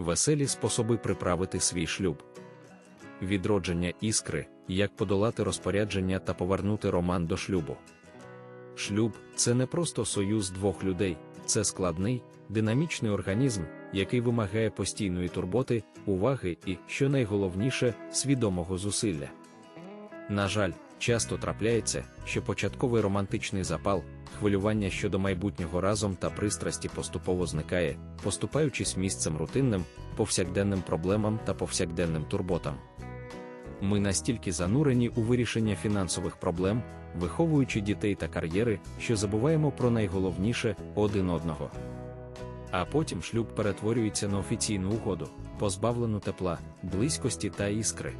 веселі способи приправити свій шлюб. Відродження іскри, як подолати розпорядження та повернути роман до шлюбу. Шлюб це не просто союз двох людей, це складний, динамічний організм, який вимагає постійної турботи, уваги і, що найголовніше, свідомого зусилля. На жаль, часто трапляється, що початковий романтичний запал, хвилювання щодо майбутнього разом та пристрасті поступово зникає, поступаючись місцем рутинним, повсякденним проблемам та повсякденним турботам. Ми настільки занурені у вирішення фінансових проблем, виховуючи дітей та кар'єри, що забуваємо про найголовніше один одного. А потім шлюб перетворюється на офіційну угоду, позбавлену тепла, близькості та іскри.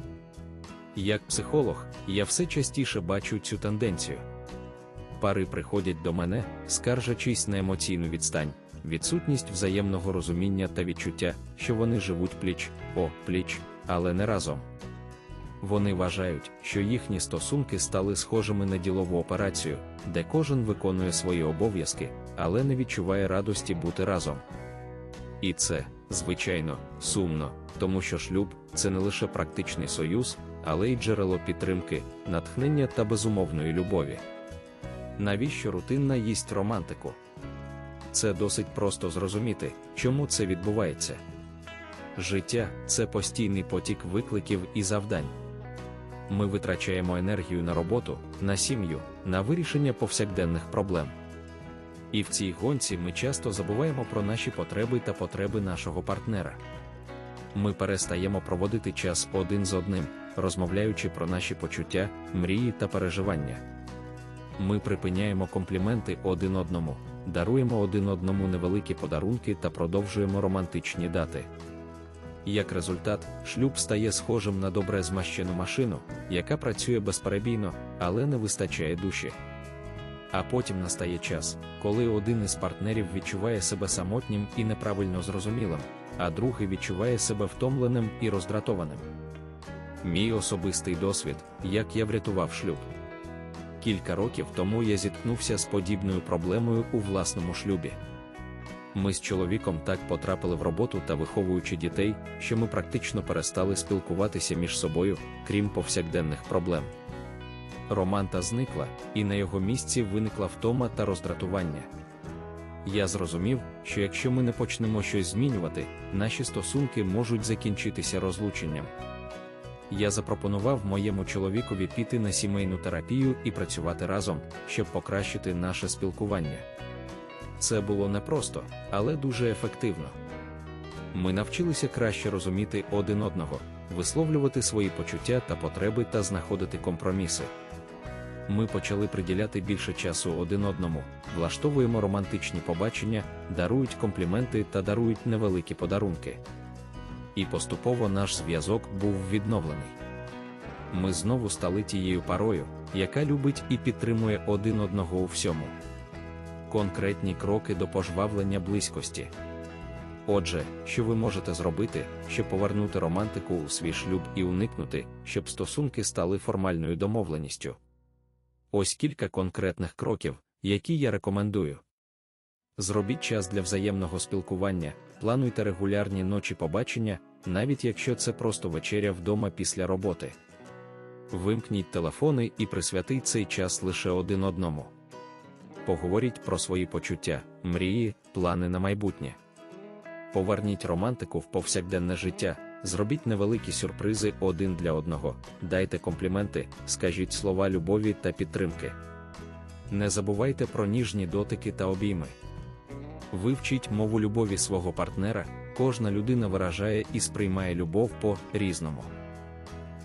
Як психолог, я все частіше бачу цю тенденцію. Пари приходять до мене, скаржачись на емоційну відстань, відсутність взаємного розуміння та відчуття, що вони живуть пліч, о, пліч, але не разом. Вони вважають, що їхні стосунки стали схожими на ділову операцію, де кожен виконує свої обов'язки, але не відчуває радості бути разом. І це, звичайно, сумно, тому що шлюб це не лише практичний союз, але й джерело підтримки, натхнення та безумовної любові. Навіщо рутинна їсть романтику? Це досить просто зрозуміти, чому це відбувається. Життя це постійний потік викликів і завдань. Ми витрачаємо енергію на роботу, на сім'ю, на вирішення повсякденних проблем. І в цій гонці ми часто забуваємо про наші потреби та потреби нашого партнера. Ми перестаємо проводити час один з одним, розмовляючи про наші почуття, мрії та переживання. Ми припиняємо компліменти один одному, даруємо один одному невеликі подарунки та продовжуємо романтичні дати. Як результат, шлюб стає схожим на добре змащену машину, яка працює безперебійно, але не вистачає душі. А потім настає час, коли один із партнерів відчуває себе самотнім і неправильно зрозумілим, а другий відчуває себе втомленим і роздратованим. Мій особистий досвід, як я врятував шлюб. Кілька років тому я зіткнувся з подібною проблемою у власному шлюбі. Ми з чоловіком так потрапили в роботу та виховуючи дітей, що ми практично перестали спілкуватися між собою, крім повсякденних проблем. Романта зникла, і на його місці виникла втома та роздратування. Я зрозумів, що якщо ми не почнемо щось змінювати, наші стосунки можуть закінчитися розлученням. Я запропонував моєму чоловікові піти на сімейну терапію і працювати разом, щоб покращити наше спілкування. Це було непросто, але дуже ефективно. Ми навчилися краще розуміти один одного, висловлювати свої почуття та потреби та знаходити компроміси. Ми почали приділяти більше часу один одному, влаштовуємо романтичні побачення, дарують компліменти та дарують невеликі подарунки. І поступово наш зв'язок був відновлений. Ми знову стали тією парою, яка любить і підтримує один одного у всьому конкретні кроки до пожвавлення близькості. Отже, що ви можете зробити, щоб повернути романтику у свій шлюб і уникнути, щоб стосунки стали формальною домовленістю? Ось кілька конкретних кроків, які я рекомендую. Зробіть час для взаємного спілкування, плануйте регулярні ночі побачення, навіть якщо це просто вечеря вдома після роботи. Вимкніть телефони і присвятіть цей час лише один одному поговоріть про свої почуття, мрії, плани на майбутнє. Поверніть романтику в повсякденне життя, зробіть невеликі сюрпризи один для одного, дайте компліменти, скажіть слова любові та підтримки. Не забувайте про ніжні дотики та обійми. Вивчіть мову любові свого партнера, кожна людина виражає і сприймає любов по різному.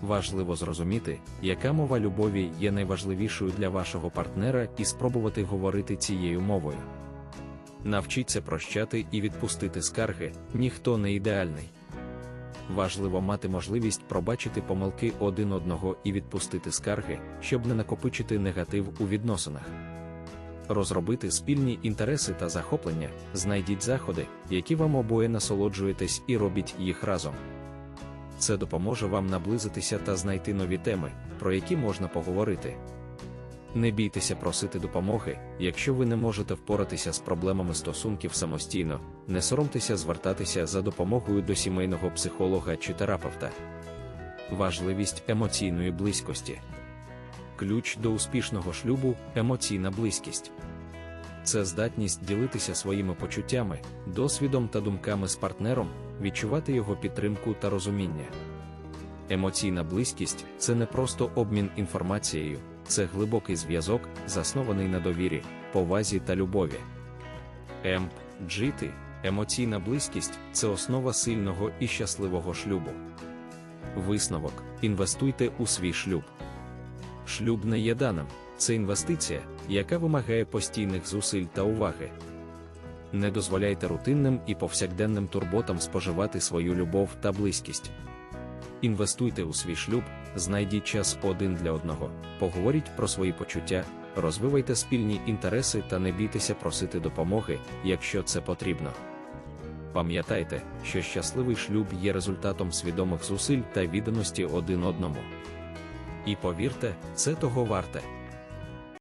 Важливо зрозуміти, яка мова любові є найважливішою для вашого партнера і спробувати говорити цією мовою. Навчіться прощати і відпустити скарги, ніхто не ідеальний. Важливо мати можливість пробачити помилки один одного і відпустити скарги, щоб не накопичити негатив у відносинах. Розробити спільні інтереси та захоплення, знайдіть заходи, які вам обоє насолоджуєтесь, і робіть їх разом. Це допоможе вам наблизитися та знайти нові теми, про які можна поговорити. Не бійтеся просити допомоги, якщо ви не можете впоратися з проблемами стосунків самостійно, не соромтеся звертатися за допомогою до сімейного психолога чи терапевта. Важливість емоційної близькості. Ключ до успішного шлюбу емоційна близькість. Це здатність ділитися своїми почуттями, досвідом та думками з партнером, відчувати його підтримку та розуміння. Емоційна близькість це не просто обмін інформацією, це глибокий зв'язок, заснований на довірі, повазі та любові. Емп, джити, емоційна близькість це основа сильного і щасливого шлюбу. Висновок: інвестуйте у свій шлюб. Шлюб не є даним, це інвестиція, яка вимагає постійних зусиль та уваги. Не дозволяйте рутинним і повсякденним турботам споживати свою любов та близькість. Інвестуйте у свій шлюб, знайдіть час один для одного, поговоріть про свої почуття, розвивайте спільні інтереси та не бійтеся просити допомоги, якщо це потрібно. Пам'ятайте, що щасливий шлюб є результатом свідомих зусиль та відданості один одному. І повірте, це того варте.